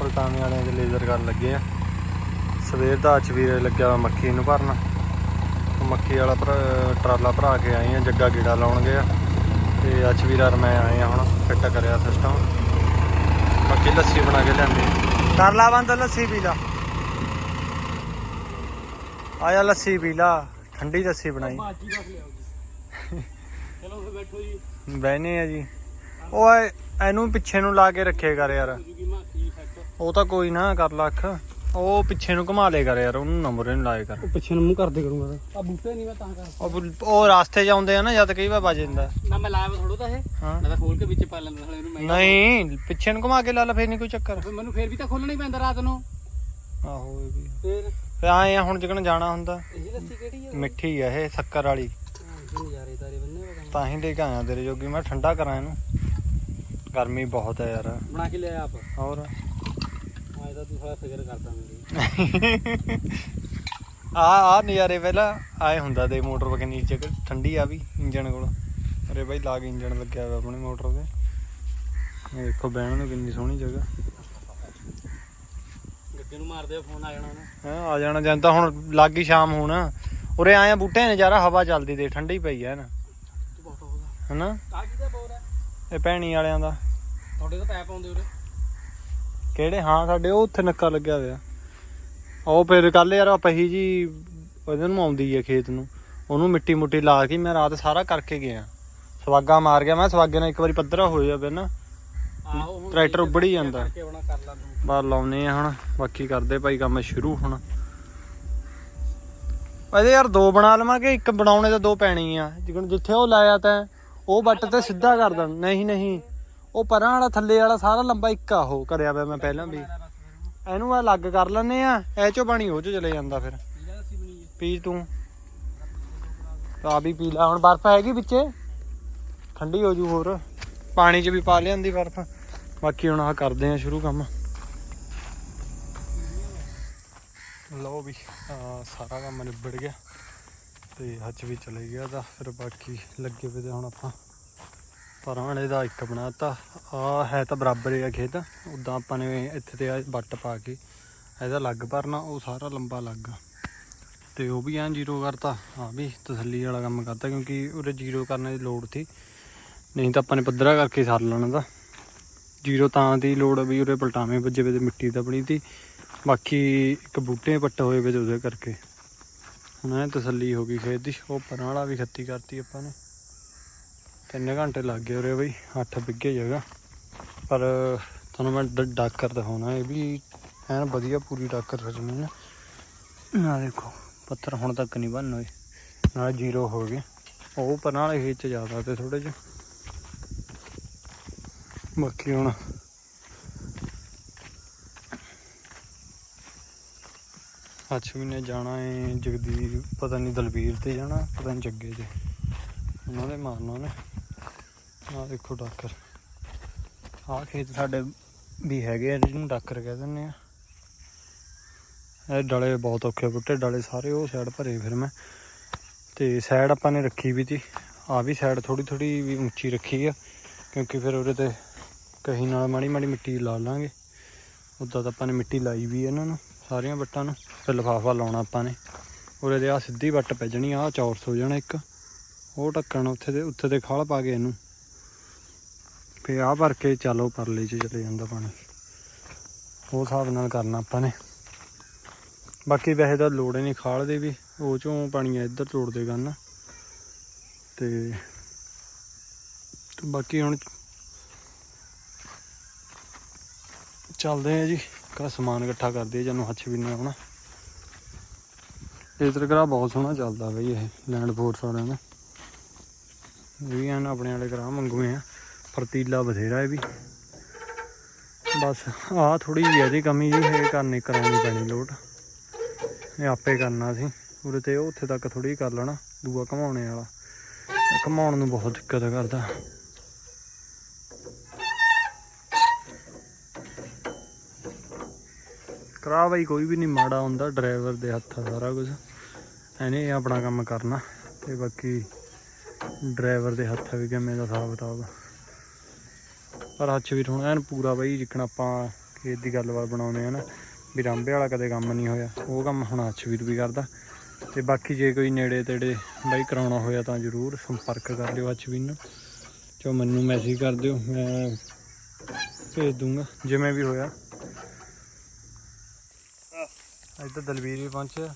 ਬਈ ਪਲਟਾਣੇ ਵਾਲਿਆਂ ਦੇ ਲੇਜ਼ਰ ਕਰਨ ਲੱਗੇ ਆ। ਸਵੇਰ ਦਾ ਅੱਜ ਵੀਰੇ ਲੱਗਿਆ ਮੱਕੀ ਨੂੰ ਭਰਨ। ਮੱਕੀ ਵਾਲਾ ਭਰਾ- ਟਰਾਲਾ ਭਰਾ ਕੇ ਆਏ ਆ ਜੱਗਾ ਗੀੜਾ ਲਾਉਣ ਗਏ ਆ। ਤੇ ਅੱਜ ਵੀਰ ਮੈਂ ਆਏ ਆ ਹੁਣ ਫਿੱਟ ਕਰਿਆ ਸਿਸਟਮ ਮੱਕੀ ਲੱਸੀ ਬਣਾ ਕੇ ਲਿਆਂਦੀ। ਕਰ ਲਾ ਬੰਦ ਲੱਸੀ ਪੀ ਲਾ। ਆਇਆ ਲੱਸੀ ਪੀ ਲਾ। ਠੰਡੀ ਲੱਸੀ ਬਣਾਈ। ਚਲੋ ਬੈਠੋ ਜੀ। ਬਹਿਨੇ ਆ ਜੀ। ਓਏ ਇਹਨੂੰ ਪਿੱਛੇ ਨੂੰ ਲਾ ਕੇ ਰੱਖੇ ਕਰ ਯਾਰ। ਉਹ ਤਾਂ ਕੋਈ ਨਾ ਕਰ ਲੱਖ ਉਹ ਪਿੱਛੇ ਨੂੰ ਘੁਮਾ ਲੇ ਕਰ ਯਾਰ ਉਹਨੂੰ ਨੰਬਰ ਨਹੀਂ ਲਾਏ ਕਰ। ਉਹ ਪਿੱਛੇ ਨੂੰ ਮੂੰਹ ਕਰਦੇ ਕਰੂੰਗਾ ਆ ਬੂਟੇ ਨਹੀਂ ਮੈਂ ਤਾਂ ਕਰ ਉਹ ਉਹ ਰਾਸਤੇ 'ਚ ਆਉਂਦੇ ਆ ਨਾ ਜਦ ਕਈ ਵਾਰ ਵੱਜ ਜਾਂਦਾ। ਨਾ ਮੈਂ ਲਾਇਆ ਥੋੜੋ ਤਾਂ ਇਹ। ਹਾਂ। ਮੈਂ ਤਾਂ ਖੋਲ ਕੇ ਵਿੱਚ ਪਾ ਲੈਂਦਾ ਸਾਲੇ ਨੂੰ ਮੈਂ। ਨਹੀਂ ਪਿੱਛੇ ਨੂੰ ਘੁਮਾ ਕੇ ਲਾ ਲਾ ਫੇਰ ਨਹੀਂ ਕੋਈ ਚੱਕਰ। ਫਿਰ ਮੈਨੂੰ ਫੇਰ ਵੀ ਤਾਂ ਖੋਲਣਾ ਹੀ ਪੈਂਦਾ ਰਾਤ ਨੂੰ। ਆਹੋ ਇਹ ਵੀ ਫੇਰ? ਫੇ ਆਏ ਆ ਹੁਣ ਜਿਕਣ ਜਾਣਾ ਹੁੰਦਾ। ਇਹ ਲੱਸੀ ਕਿਹੜੀ ਆ? ਮਿੱਠੀ ਆ ਇਹ ਸ਼ੱਕਰ ਵਾਲੀ। ਨਜ਼ਾਰੇ ਤਾਰੇ ਬੰਨੇ। ਤਾਂ ਹੀ ਲੈ ਕੇ ਆਇਆ ਤੇਰੇ ਜੋਗੀ ਮੈਂ ਠੰਡਾ ਕਰਾਂ ਇਹਨੂੰ। ਗਰਮੀ ਬਹੁਤ ਹੈ ਯਾਰ। ਬਣਾ ਕੇ ਲਿਆ ਆਪ। ਹੋਰ? ਹਾਂ ਇਹਦਾ ਤੂੰ ਸਾਰਾ ਫਿਕਰ ਕਰਦਾ ਮੇਰੀ ਆ ਆ ਨਜ਼ਾਰੇ ਪਹਿਲਾਂ ਆਏ ਹੁੰਦਾ ਤੇ ਮੋਟਰ ਵਗੇ ਨੀਚੇ ਠੰਡੀ ਆ ਵੀ ਇੰਜਣ ਕੋਲ। ਅਰੇ ਬਾਈ ਲਾਗ ਇੰਜਣ ਲੱਗਿਆ ਹੋਇਆ ਆਪਣੀ ਮੋਟਰ ਦੇ ਇਹ ਦੇਖੋ ਬਹਿਣ ਨੂੰ ਕਿੰਨੀ ਸੋਹਣੀ ਜਗ੍ਹਾ। ਗੱਗੇ ਨੂੰ ਮਾਰਦੇ ਫੋਨ ਆ ਜਾਣਾ ਉਹਨੇ। ਹੈ ਆ ਜਾਣਾ ਜਾਂਦਾ ਹੁਣ ਲੱਗ ਗਈ ਸ਼ਾਮ ਹੁਣ। ਉਰੇ ਆਏ ਆ ਬੂਟੇ ਨਜ਼ਾਰਾ ਹਵਾ ਚੱਲਦੀ ਤੇ ਠੰਡੀ ਪਈ ਆ ਨਾ। ਤੂੰ ਹਨਾ? ਆ ਕਿਹਦਾ ਬੋਰ ਹੈ ਇਹ ਭੈਣੀ ਵਾਲਿਆਂ ਦਾ। ਤੁਹਾਡੇ ਤਾਂ ਪੈਪ ਆਉਂਦੇ ਉਰੇ। ਕਿਹੜੇ? ਹਾਂ ਸਾਡੇ ਉਹ ਉੱਥੇ ਨੱਕਾ ਲੱਗਿਆ ਹੋਇਆ। ਉਹ ਫਿਰ ਕੱਲ ਯਾਰ ਪਹੀ ਜੀ ਉਹਦੇ ਨੂੰ ਆਉਂਦੀ ਹੈ ਖੇਤ ਨੂੰ। ਉਹਨੂੰ ਮਿੱਟੀ ਮੁੱਟੀ ਲਾ ਕੇ ਮੈਂ ਰਾਤ ਸਾਰਾ ਕਰਕੇ ਗਿਆ। ਸਵਾਗਾ ਮਾਰ ਗਿਆ। ਮੈਂ ਸਵਾਗੇ ਨਾਲ ਇੱਕ ਵਾਰੀ ਪੱਧਰਾ ਹੋ ਜਾਵੇ ਨਾ। ਟਰੈਕਟਰ ਉੱਬੜ ਹੀ ਜਾਂਦਾ। ਬਾਹਰ ਲਾਉਨੇ ਆ ਹੁਣ। ਬਾਕੀ ਕਰਦੇ ਭਾਈ ਕੰਮ ਸ਼ੁਰੂ ਹੁਣ। ਇਹਦੇ ਯਾਰ ਦੋ ਬਣਾ ਲਵਾਂਗੇ। ਇੱਕ ਬਣਾਉਣੇ ਤਾਂ ਦੋ ਪੈਣੀ ਆ। ਜਿੱਥੇ ਉਹ ਲਾਇਆ ਤਾਂ ਉਹ ਬੱਟ ਤੇ ਸਿੱਧਾ ਕਰ ਦੇਣ। ਨਹੀਂ ਨਹੀਂ। ਉਹ ਪਰਾਂ ਵਾਲਾ, ਥੱਲੇ ਵਾਲਾ ਸਾਰਾ ਲੰਬਾ ਇੱਕ ਆ ਉਹ ਕਰਿਆ ਪਿਆ ਮੈਂ ਪਹਿਲਾਂ ਵੀ। ਇਹਨੂੰ ਆ ਲੱਗ ਕਰ ਲੈਨੇ ਆ, ਇਹ ਚੋਂ ਪਾਣੀ ਉਹ ਚ ਚਲੇ ਜਾਂਦਾ ਫਿਰ। ਪੀ ਤੂੰ। ਆ ਵੀ ਪੀ ਲੈ, ਹੁਣ ਬਰਫ਼ ਹੈਗੀ ਵਿੱਚੇ ਠੰਡੀ ਹੋ ਜੂ ਹੋਰ। ਪਾਣੀ 'ਚ ਵੀ ਪਾ ਲਿਆਂਦੀ ਬਰਫ਼। ਬਾਕੀ ਹੁਣ ਆ ਕਰਦੇ ਆ ਸ਼ੁਰੂ ਕੰਮ। ਲਓ ਵੀ ਸਾਰਾ ਕੰਮ ਨਿਬੜ ਗਿਆ। ਤੇ ਹੱਥ ਵੀ ਚਲੇ ਗਿਆ ਤਾਂ ਫਿਰ ਬਾਕੀ ਲੱਗੇ ਪਏ ਤੇ ਹੁਣ ਆਪਾਂ। ਪਰਾਂਲੇ ਦਾ ਇੱਕ ਬਣਾਤਾ। ਆ ਹੈ ਤਾਂ ਬਰਾਬਰ ਹੀ ਆ ਖੇਤ। ਉਦਾਂ ਆਪਾਂ ਨੇ ਇੱਥੇ ਤੇ ਵੱਟ ਪਾ ਕੇ ਇਹਦਾ ਅਲੱਗ ਭਰਨਾ, ਉਹ ਸਾਰਾ ਲੰਬਾ ਲੱਗ ਤੇ ਉਹ ਵੀ ਐਂ ਜ਼ੀਰੋ ਕਰਤਾ। ਹਾਂ ਵੀ ਤਸੱਲੀ ਵਾਲਾ ਕੰਮ ਕਰਤਾ ਕਿਉਂਕਿ ਉਹਦੇ ਜ਼ੀਰੋ ਕਰਨ ਦੀ ਲੋੜ ਸੀ। ਨਹੀਂ ਤਾਂ ਆਪਾਂ ਨੇ ਪੱਧਰਾ ਕਰਕੇ ਸਾਰ ਲੈਣਾ ਦਾ ਜ਼ੀਰੋ ਤਾਂ ਦੀ ਲੋੜ ਵੀ ਉਹਦੇ ਪਲਟਾਵੇਂ ਵੱਜੇ ਵੇ ਤੇ ਮਿੱਟੀ ਦਾ ਬਣੀ ਤੀ। ਬਾਕੀ ਇੱਕ ਬੂਟੇ ਪੱਟ ਹੋਏ ਵੇ ਉਹਦੇ ਕਰਕੇ। ਹੁਣ ਇਹ ਤਸੱਲੀ ਹੋ ਗਈ ਖੇਤ ਦੀ। ਉਹ ਪਰਾਂ ਵਾਲਾ ਵੀ ਖੱਤੀ ਕਰਤੀ ਆਪਾਂ ਨੇ। ਤਿੰਨ ਘੰਟੇ ਲੱਗ ਗਏ ਉਰੇ ਬਈ 8 ਬਿੱਗੇ ਜਗ੍ਹਾ। ਪਰ ਤੁਹਾਨੂੰ ਮੈਂ ਡਾਕਰ ਦਿਖਾਉਣਾ, ਇਹ ਵੀ ਐਨ ਵਧੀਆ ਪੂਰੀ ਡਾਕਰ ਰਜਮੀ ਨਾ ਦੇਖੋ, ਪੱਥਰ ਹੁਣ ਤੱਕ ਨਹੀਂ ਬਣ ਹੋਏ ਨਾਲ ਜ਼ੀਰੋ ਹੋ ਗਏ। ਉਹ ਪਰਾਂ ਵਾਲੇ ਖੇਤ ਚ ਜ਼ਿਆਦਾ ਤੇ ਥੋੜੇ ਜਿਹੇ ਬਾਕੀ ਹੁਣ ਅੱਜ ਮਹੀਨੇ ਜਾਣਾ ਏ ਜਗਦੀਪ, ਪਤਾ ਨਹੀਂ ਦਲਵੀਰ ਤੇ ਜਾਣਾ, ਪਤਾ ਨਹੀਂ ਜੱਗੇ ਤੇ। ਉਹਨਾਂ ਦੇ ਮਾਰਨਾ ਨੇ ਆਹ ਦੇਖੋ ਡਾਕਰ। ਆਹ ਖੇਤ ਸਾਡੇ ਵੀ ਹੈਗੇ ਆ, ਜਿਹਨੂੰ ਡਾਕਰ ਕਹਿ ਦਿੰਦੇ ਆ। ਇਹ ਡਲੇ ਬਹੁਤ ਔਖੇ ਬੁੱਟੇ, ਡਲੇ ਸਾਰੇ ਉਹ ਸਾਈਡ ਭਰੇ ਫਿਰ ਮੈਂ। ਤੇ ਸਾਈਡ ਆਪਾਂ ਨੇ ਰੱਖੀ ਵੀ ਤੀ। ਆ ਵੀ ਸਾਈਡ ਥੋੜੀ ਥੋੜੀ ਵੀ ਉੱਚੀ ਰੱਖੀ ਆ, ਕਿਉਂਕਿ ਫਿਰ ਉਹਦੇ ਤੇ ਕਹੀ ਨਾਲ ਮਾੜੀ ਮਾੜੀ ਮਿੱਟੀ ਲਾ ਲਾਂਗੇ। ਉਦਾਂ ਤਾਂ ਆਪਾਂ ਨੇ ਮਿੱਟੀ ਲਾਈ ਵੀ ਇਹਨਾਂ ਨੂੰ, ਸਾਰੀਆਂ ਵੱਟਾਂ ਨੂੰ। ਫਿਰ ਲਿਫਾਫਾ ਲਾਉਣਾ ਆਪਾਂ ਨੇ। ਉਹਦੇ 'ਤੇ ਆ ਸਿੱਧੀ ਵੱਟ ਪੈ ਜਾਣੀ ਆ ਚੌਰਸ ਹੋ ਜਾਣਾ ਇੱਕ। ਉਹ ਢੱਕਣ ਉੱਥੇ ਦੇ ਉੱਥੇ ਦੇ ਖਾਲ ਪਾ ਕੇ ਇਹਨੂੰ। ਫੇ ਆ ਭਰ ਕੇ ਚੱਲੋ ਪਰਲੇ ਚ ਚਲੇ ਜਾਂਦਾ ਪਾਣੀ। ਉਹ ਹਿਸਾਬ ਨਾਲ ਕਰਨਾ ਆਪਾਂ ਨੇ। ਬਾਕੀ ਵੈਸੇ ਤਾਂ ਲੋੜ ਹੀ ਨਹੀਂ ਖਾਲ ਦੇ ਵੀ, ਉਹ ਚੋਂ ਪਾਣੀ ਆ ਇੱਧਰ ਤੋੜ ਦੇਗਾ ਨਾ ਤੇ ਬਾਕੀ ਹੁਣ ਚੱਲਦੇ ਆ ਜੀ ਕਾ ਸਮਾਨ ਇਕੱਠਾ ਕਰਦੇ ਆ ਜਾਨੂੰ ਹੱਥ ਵੀ ਨਹੀਂ ਆਉਣਾ। ਇਸ ਤਰ੍ਹਾਂ ਬਹੁਤ ਸੋਹਣਾ ਚੱਲਦਾ ਬਈ ਇਹ, ਲੈਂਡ ਫੋਰਸ ਵਾਲਿਆਂ ਦਾ। ਵੀ ਐਨ ਆਪਣੇ ਵਾਲੇ ਗ੍ਰਾਹ ਮੰਗੂਏ ਆ। ਫਰਤੀਲਾ ਬਥੇਰਾ ਇਹ ਵੀ। ਬਸ ਆਹ ਥੋੜੀ ਜਿਹੀ ਇਹਦੀ ਕਮੀ ਜੀ, ਇਹ ਕਰਨੀ, ਕਰਾਉਣੀ ਪੈਣੀ ਲੋਟ। ਇਹ ਆਪੇ ਕਰਨਾ ਸੀ। ਉਰੇ ਤੇ ਉੱਥੇ ਤੱਕ ਥੋੜੀ ਕਰ ਲੈਣਾ, ਦੂਆ ਘਮਾਉਣੇ ਵਾਲਾ। ਘਮਾਉਣ ਨੂੰ ਬਹੁਤ ਦਿੱਕਤ ਕਰਦਾ। ਕਰਾ ਬਈ, ਕੋਈ ਵੀ ਨਹੀਂ ਮਾੜਾ ਹੁੰਦਾ, ਡਰਾਈਵਰ ਦੇ ਹੱਥ ਆ ਸਾਰਾ ਕੁਝ ਐਨੇ ਆਪਣਾ ਕੰਮ ਕਰਨਾ। ਤੇ ਬਾਕੀ ਡਰਾਈਵਰ ਦੇ ਹੱਥ ਵੀ ਕਿਵੇਂ ਦਾ ਹਿਸਾਬ ਕਿਤਾਬ ਪਰ ਹੱਥ ਵੀ ਹੁਣ ਐਨ ਪੂਰਾ ਬਈ ਜਿੱਕਣ ਆਪਾਂ ਖੇਤ ਦੀ ਗੱਲਬਾਤ ਬਣਾਉਂਦੇ ਆ ਨਾ ਵੀ ਰਾਂਬੇ ਵਾਲਾ ਕਦੇ ਕੰਮ ਨਹੀਂ ਹੋਇਆ। ਉਹ ਕੰਮ ਹੁਣ ਹੱਥਵੀਰ ਵੀ ਕਰਦਾ। ਤੇ ਬਾਕੀ ਜੇ ਕੋਈ ਨੇੜੇ ਤੇੜੇ ਬਾਈ ਕਰਾਉਣਾ ਹੋਇਆ ਤਾਂ ਜਰੂਰ ਸੰਪਰਕ ਕਰ ਲਿਓ ਹੱਥਵੀਰ ਨਾਲ ਚੋ ਮੈਨੂੰ ਮੈਸੇਜ ਕਰ ਦਿਓ ਮੈਂ ਭੇਜ ਦੂੰਗਾ ਜਿਵੇਂ ਵੀ ਹੋਇਆ। ਅੱਜ ਤਾਂ ਦਲਵੀਰ ਵੀ ਪਹੁੰਚਿਆ।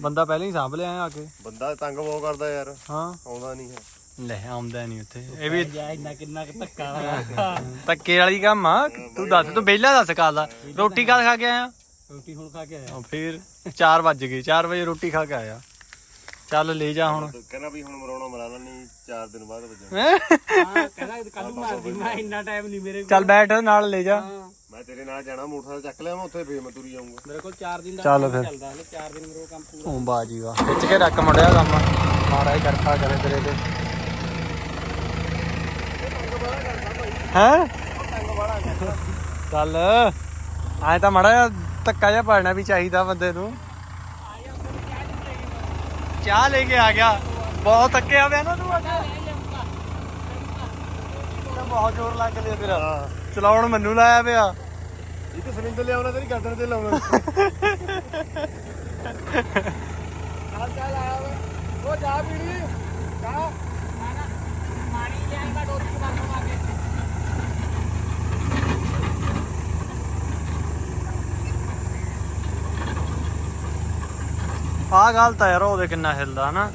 ਬੰਦਾ ਪਹਿਲਾਂ ਹੀ ਸਾਂਭ ਲਿਆ ਆ ਕੇ। ਬੰਦਾ ਤੰਗ ਬਹੁਤ ਕਰਦਾ ਯਾਰ। ਹਾਂ। ਆਉਂਦਾ ਨਹੀਂ ਹੈ। ਲੈ ਆਉਂਦਾ ਨਹੀਂ ਉੱਥੇ। ਇਹ ਵੀ ਜਾ ਇੰਨਾ ਕਿੰਨਾ ਕੁ ਧੱਕਾ ਲਗਾ ਧੱਕੇ ਵਾਲੀ ਕੰਮ ਆ। ਤੂੰ ਦੱਸ ਤੂੰ ਵਿਹਲਾ ਦੱਸ ਕਾਲਾ ਰੋਟੀ ਕਦ ਖਾ ਕੇ ਆਇਆ? ਰੋਟੀ ਹੁਣ ਖਾ ਕੇ ਆਇਆ। ਫਿਰ 4 ਵੱਜ ਗਏ 4 ਵਜੇ ਰੋਟੀ ਖਾ ਕੇ ਆਇਆ। ਚੱਲ ਲੈ ਜਾ ਹੁਣ। ਕਹਿੰਦਾ ਵੀ ਹੁਣ ਮਰਾਉਣਾ ਮਰਾ ਲੈਣੀ 4 ਦਿਨ ਬਾਅਦ ਵਜਣਾ। ਹੈਂ? ਹਾਂ ਕਹਿੰਦਾ ਕੱਲ ਨੂੰ ਮਾਰਦੀ ਮੈਂ ਇੰਨਾ ਟਾਈਮ ਨਹੀਂ ਮੇਰੇ ਕੋਲ। ਚੱਲ ਬੈਠ ਨਾਲ ਲੈ ਜਾ। ਹਾਂ। ਮੈਂ ਤੇਰੇ ਨਾਲ ਜਾਣਾ ਮੋਟਰਸਾਈਕਲ ਚੱਕ ਲਿਆ ਮੈਂ ਉੱਥੇ ਫੇਰ ਮੈਂ ਤੁਰੀ ਜਾਊਂਗਾ। ਮੇਰੇ ਕੋਲ 4 ਦਿਨ ਦਾ ਚੱਲ ਕੰਮ ਫਿਰ। ਚੱਲਦਾ ਹਲੇ 4 ਦਿਨ ਮੇਰੇ ਕੋਲ ਕੰਮ ਪੂਰਾ। ਉਹ ਬਾਜੀ ਵਾਹ। ਖਿੱਚ ਕੇ ਰੱਖ ਮੁੰਡਿਆ ਕੰਮ। ਮਹਾਰਾਜ ਕਿਰਪਾ ਕਰੇ ਤੇਰੇ ਤੇ। ਹੈ? ਚੱਲ। ਐ ਤਾਂ ਮੜਾ ਧੱਕਾ ਜਿਹਾ ਪਾੜਨਾ ਵੀ ਚਾਹੀਦਾ ਬੰਦੇ ਨੂੰ। ਚਾਹ ਲੈ ਕੇ ਆ ਗਿਆ। ਬਹੁਤ ਥੱਕਿਆ ਪਿਆ ਨਾ ਤੂੰ ਅੱਜ। ਤਾਂ ਬਹੁਤ ਜ਼ੋਰ ਲੱਗ ਲਿਆ ਤੇਰਾ। ਚਲਾਉਣ ਮੈਨੂੰ ਲਾਇਆ ਪਿਆ। ਇਹ ਤਾਂ ਸਿਲਿੰਡਰ ਲਿਆਉਣਾ ਤੇਰੀ ਗਰਦਨ ਤੇ ਲਾਉਣਾ। ਚੱਲ ਚੱਲ ਆਇਆ ਵੇ। ਉਹ ਜਾ ਪੀਣੀ। ਜਾ। ਪਾਣੀ ਲਿਆਏਗਾ ਡੋਰੀ ਚ ਬੰਦ ਮਾ ਕੇ ਆਹ ਗੱਲ ਤਾਂ ਯਾਰ ਉਹਦੇ ਕਿੰਨਾ ਹਿਲਦਾ ਹਨਾ?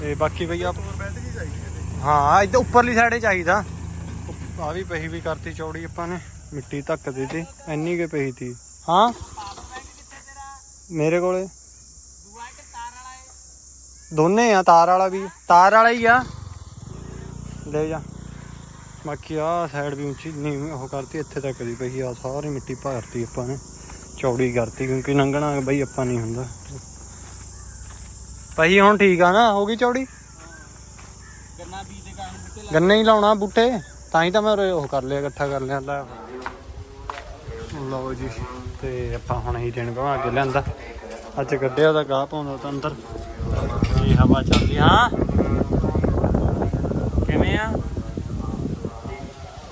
ਤੇ ਬਾਕੀ ਹੈ ਹਾਂ ਇੱਧਰ ਉੱਪਰਲੀ ਸਾਈਡੇ ਚਾਹੀਦਾ। ਆ ਵੀ ਪਹੀ ਵੀ ਕਰਤੀ ਚੌੜੀ ਆਪਾਂ ਨੇ ਮਿੱਟੀ ਧੱਕ ਦਿੱਤੀ ਇੰਨੀ ਕੇ ਪਹੀ ਤੀ। ਹਾਂ? ਮੇਰੇ ਕੋਲੇ? ਦੋਨੇ ਆ ਤਾਰ ਵਾਲਾ ਵੀ ਤਾਰ ਵਾਲਾ ਹੀ ਆ। ਲੈ ਜਾ। ਬਾਕੀ ਆ ਸਾਈਡ ਵੀ ਉੱਚੀ ਨਹੀਂ ਉਹ ਕਰਤੀ ਇੱਥੇ ਤੱਕ ਦੀ ਪਈ ਆ ਸਾਰੀ ਮਿੱਟੀ ਭਰਤੀ ਆਪਾਂ ਨੇ। ਚੌੜੀ ਕਰਤੀ ਕਿਉਂਕਿ ਲੰਘਣਾ ਬਈ ਆਪਾਂ ਨਹੀਂ ਹੁੰਦਾ। ਪਹੀ ਹੁਣ ਠੀਕ ਆ ਨਾ, ਹੋ ਗਈ ਚੌੜੀ? ਗੰਨਾ ਬੀਜ ਦੇ ਕਾਰਨ ਬੁੱਟੇ ਗੰਨੇ ਹੀ ਲਾਉਣਾ ਬੂਟੇ, ਤਾਂ ਹੀ ਤਾਂ ਮੈਂ ਉਹ ਕਰ ਲਿਆ, ਇਕੱਠਾ ਕਰ ਲਿਆ, ਲੈ। ਲਓ ਜੀ, ਤੇ ਆਪਾਂ ਹੁਣ ਹੀ ਦਿਨ ਘਵਾ ਕੇ ਲਿਆਂਦਾ। ਅੱਜ ਕੱਢਿਆ ਦਾ ਗਾਹ ਪਾਉਂਦਾ ਤਾਂ ਅੰਦਰ। ਇਹ ਹਵਾ ਚੱਲਦੀ ਹਾਂ ਕਿਵੇਂ ਆ?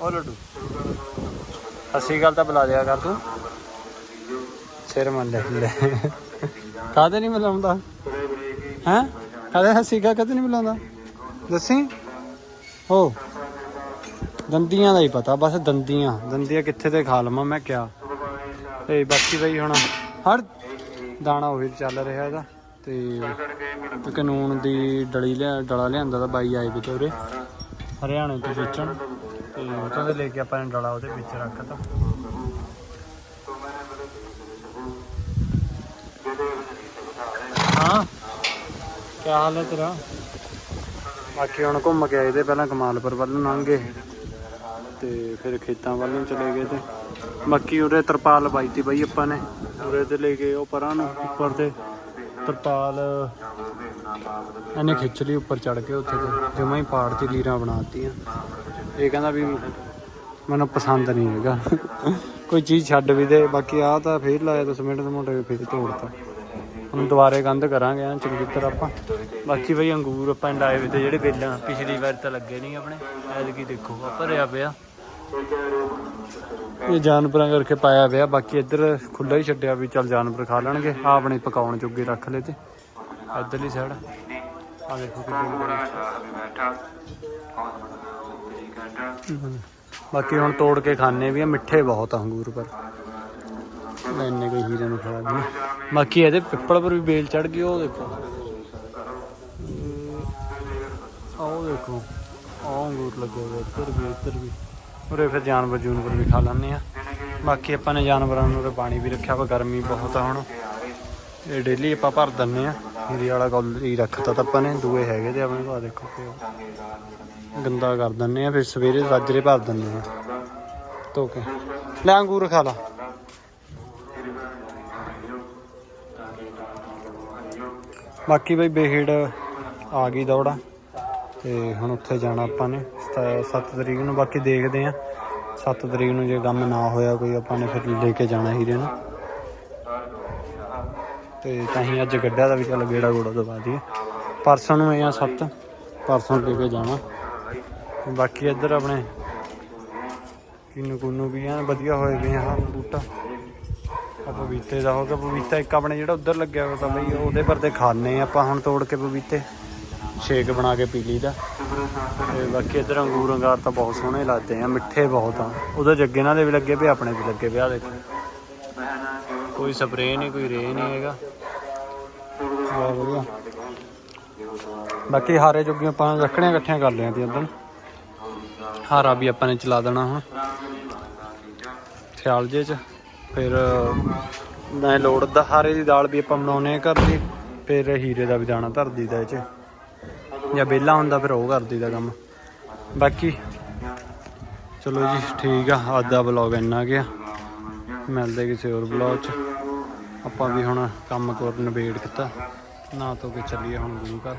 ਉਹ ਲੱਡੂ। ਅਸੀਂ ਗੱਲ ਤਾਂ ਬੁਲਾ ਲਿਆ ਕਰ ਤੂੰ। ਸਿਰ ਮੰਨ ਲੈ ਲੈ ਨਹੀਂ ਮਿਲਾਉਂਦਾ? ਹੈਂ? ਕਾਹਦੇ ਹੱਸੀ ਕਾ ਕਦੇ ਨਹੀਂ ਮਿਲਾਉਂਦਾ? ਦੱਸੀ? ਹੋ ਦੰਦੀਆਂ ਦਾ ਹੀ ਪਤਾ, ਬਸ ਦੰਦੀਆਂ। ਦੰਦੀਆਂ ਕਿੱਥੇ ਤੇ ਖਾ ਲਵਾਂ ਮੈਂ ਕਿਆ। ਤੇ ਬਾਕੀ ਬਈ ਹੁਣ ਹਰ ਦਾਣਾ ਉਹੀ ਚੱਲ ਰਿਹਾ ਇਹਦਾ। ਤੇ ਕਾਨੂੰਨ ਦੀ ਡਲੀ ਲਿਆ, ਡਲਾ ਲਿਆਂਦਾ ਤਾਂ ਬਾਈ ਆਏ ਵਿੱਚ ਉਰੇ। ਹਰਿਆਣੇ ਤੋਂ ਵੇਚਣ। ਤੇ ਉੱਥੋਂ ਦੇ ਲੈ ਕੇ ਆਪਾਂ ਨੇ ਡਲਾ ਉਹਦੇ ਵਿੱਚ ਰੱਖਤਾ। ਹਾਂ। ਕੀ ਹਾਲ ਹੈ ਤੇਰਾ? ਬਾਕੀ ਹੁਣ ਘੁੰਮ ਕੇ ਆਏ ਤੇ ਪਹਿਲਾਂ ਕਮਾਲਪੁਰ ਵੱਲ ਲੰਘੇ ਤੇ ਫਿਰ ਖੇਤਾਂ ਵੱਲ ਨੂੰ ਚਲੇ ਗਏ ਤੇ ਬਾਕੀ ਉਰੇ ਤਰਪਾਲ ਪਾਈ ਤੀ ਬਈ ਆਪਾਂ ਨੇ ਉਰੇ ਤੇ ਲੈ ਗਏ ਉਹ ਪਰਾਂ ਨੂੰ ਉੱਪਰ ਤੇ। ਤਰਪਾਲ ਇਹਨੇ ਖਿੱਚ ਲਈ ਉੱਪਰ ਚੜ ਕੇ ਉੱਥੇ ਤੇ ਜਮਾਂ ਹੀ ਪਾੜ ਤੇ ਲੀਰਾਂ ਬਣਾਤੀਆਂ ਇਹ ਕਹਿੰਦਾ ਵੀ ਮੈਨੂੰ ਪਸੰਦ ਨਹੀਂ ਹੈਗਾ। ਕੋਈ ਚੀਜ਼ ਛੱਡ ਵੀ ਦੇ ਬਾਕੀ ਆ ਤਾਂ ਫੇਰ ਲਾਇਆ ਤਾਂ ਸਿਮੈਂਟ ਦੇ ਮੋਟੇ ਫੇਰ ਤੋੜਤਾ। ਹੁਣ ਦੁਬਾਰੇ ਕੰਧ ਕਰਾਂਗੇ ਐਨ ਚੰਗੀ ਤਰ੍ਹਾਂ ਆਪਾਂ। ਬਾਕੀ ਬਈ ਅੰਗੂਰ ਪਿੰਡ ਆਏ ਵੇ ਤੇ ਜਿਹੜੇ ਵੇਲਾਂ, ਪਿਛਲੀ ਵਾਰ ਤਾਂ ਲੱਗੇ ਨਹੀਂ ਆਪਣੇ। ਐਤਕੀ ਦੇਖੋ ਆ ਭਰਿਆ ਪਿਆ। ਇਹ ਜਾਨਵਰਾਂ ਕਰਕੇ ਪਾਇਆ ਪਿਆ, ਬਾਕੀ ਇੱਧਰ ਖੁੱਲਾ ਹੀ ਛੱਡਿਆ ਵੀ ਚੱਲ ਜਾਨਵਰ ਖਾ ਲੈਣਗੇ। ਆ ਆਪਣੇ ਪਕਾਉਣ ਜੋਗੇ ਰੱਖ ਲਏ ਤੇ। ਇੱਧਰਲੀ ਸਾਈਡ ਆ ਦੇਖੋ ਕਿੰਨੇ ਬਾਕੀ ਹੁਣ ਤੋੜ ਕੇ ਖਾਣੇ ਵੀ ਆ, ਮਿੱਠੇ ਬਹੁਤ ਆ ਅੰਗੂਰ ਪਰ। ਮੈਂ ਇੰਨੇ ਕੋਈ ਹੀਰੇ ਨੂੰ ਖਾ ਗਈ ਬਾਕੀ ਇਹਦੇ ਪਿੱਪਲ ਪਰ ਵੀ ਬੇਲ ਚੜ ਗਈ, ਉਹ ਦੇਖੋ। ਆਹ ਦੇਖੋ, ਆਹ ਅੰਗੂਰ ਲੱਗੇ ਹੋਏ ਇੱਧਰ ਵੀ ਇੱਧਰ ਵੀ। ਉਰੇ ਫਿਰ ਜਾਨਵਰ ਜੂਨਵਰ ਵੀ ਖਾ ਲੈਂਦੇ ਆ। ਬਾਕੀ ਆਪਾਂ ਨੇ ਜਾਨਵਰਾਂ ਨੂੰ ਉਰੇ ਪਾਣੀ ਵੀ ਰੱਖਿਆ ਵਾ ਗਰਮੀ ਬਹੁਤ ਆ ਹੁਣ। ਇਹ ਡੇਲੀ ਆਪਾਂ ਭਰ ਦਿੰਨੇ ਆ। ਹੀਰੇ ਵਾਲਾ ਕੋਲ ਹੀ ਰੱਖਤਾ ਤਾਂ ਆਪਾਂ ਨੇ, ਦੂਏ ਹੈਗੇ ਤੇ ਆਪਣੇ ਕੋਲ ਦੇਖੋ ਪਿਓ। ਗੰਦਾ ਕਰ ਦਿੰਨੇ ਆ, ਫਿਰ ਸਵੇਰੇ ਰਾਜਰੇ ਭਰ ਦਿੰਨੇ ਆ। ਧੋ ਕੇ। ਲੈ ਅੰਗੂਰ ਖਾ ਲਾ। ਬਾਕੀ ਬਈ ਬੇਹੜ ਆ ਗਈ ਦੌੜਾ ਤੇ ਹੁਣ ਉੱਥੇ ਜਾਣਾ ਆਪਾਂ ਨੇ। 7 ਤਰੀਕ ਨੂੰ ਬਾਕੀ ਦੇਖਦੇ ਆ 7 ਤਰੀਕ ਨੂੰ ਜੇ ਕੰਮ ਨਾ ਹੋਇਆ ਕੋਈ ਆਪਾਂ ਨੇ ਫਿਰ ਲੈ ਕੇ ਜਾਣਾ ਹੀਰੇ ਨੂੰ ਤੇ ਤਾਂ ਹੀ ਅੱਜ ਗੱਡਾ ਦਾ ਵੀ ਚੱਲ ਗੇੜਾ ਗੋੜਾ ਦਵਾ ਦਈਏ। ਪਰਸੋਂ ਨੂੰ ਇਹ ਆ 7 ਪਰਸੋਂ ਲੈ ਕੇ ਜਾਣਾ ਬਾਕੀ ਇੱਧਰ ਆਪਣੇ ਕਿੰਨੂ ਕੁੰਨੂ ਵੀ ਐਨ ਵਧੀਆ ਹੋਏ ਵੀ ਆ ਬੂਟਾ। ਆ ਪਪੀਤੇ ਦਾ ਹੋ ਗਿਆ ਪਪੀਤਾ ਇੱਕ ਆਪਣੇ ਜਿਹੜਾ ਉੱਧਰ ਲੱਗਿਆ ਹੋਇਆ ਤਾਂ ਬਈ ਉਹਦੇ ਪਰ ਤੇ ਖਾਣੇ ਆਪਾਂ, ਹੁਣ ਤੋੜ ਕੇ ਪਪੀਤੇ ਸ਼ੇਕ ਬਣਾ ਕੇ ਪੀ ਲਈਦਾ। ਤੇ ਬਾਕੀ ਇੱਧਰ ਅੰਗੂਰ, ਅੰਗਾਰ ਤਾਂ ਬਹੁਤ ਸੋਹਣੇ ਲੱਗਦੇ ਆ, ਮਿੱਠੇ ਬਹੁਤ ਆ। ਉਹਦੇ ਜੱਗੇ ਨਾਲ ਦੇ ਵੀ ਲੱਗੇ ਪਏ, ਆਪਣੇ ਵੀ ਲੱਗੇ ਪਿਆ ਦੇਖੋ। ਕੋਈ ਸਪਰੇਅ ਨਹੀਂ, ਕੋਈ ਰੇ ਨਹੀਂ ਹੈਗਾ। ਵਧੀਆ ਬਾਕੀ ਹਾਰੇ ਜੋਗੀ ਆਪਾਂ ਰੱਖੜੀਆਂ ਇਕੱਠੀਆਂ ਕਰ ਲਿਆ ਤੀ ਉਦੋਂ ਹਾਰਾ ਵੀ ਆਪਾਂ ਨੇ ਚਲਾ ਦੇਣਾ ਹੁਣ। ਸਿਆਲ ਜੇ ਚ। ਫਿਰ ਮੈਂ ਲੋੜ ਦਾ, ਹਾਰੇ ਦੀ ਦਾਲ ਵੀ ਆਪਾਂ ਬਣਾਉਨੇ ਆ ਘਰ ਦੀ, ਫਿਰ ਹੀਰੇ ਦਾ ਵੀ ਦਾਣਾ ਧਰ ਦੀਦਾ ਇਹ ਚ। ਜਾਂ ਵਿਹਲਾ ਹੁੰਦਾ ਫਿਰ ਉਹ ਕਰ ਦੀਦਾ ਕੰਮ। ਬਾਕੀ, ਚਲੋ ਜੀ, ਠੀਕ ਆ, ਅੱਜ ਦਾ ਵਲੌਗ ਇੰਨਾ ਗਿਆ ਮਿਲਦੇ ਕਿਸੇ ਹੋਰ ਵਲੌਗ ਚ। ਆਪਾਂ ਵੀ ਹੁਣ ਕੰਮ ਕੋਰ ਨਿਬੇੜ ਕੀਤਾ। ਨਾ ਧੋ ਕੇ ਚੱਲੀਏ ਹੁਣ ਗੁਰੂ ਘਰ।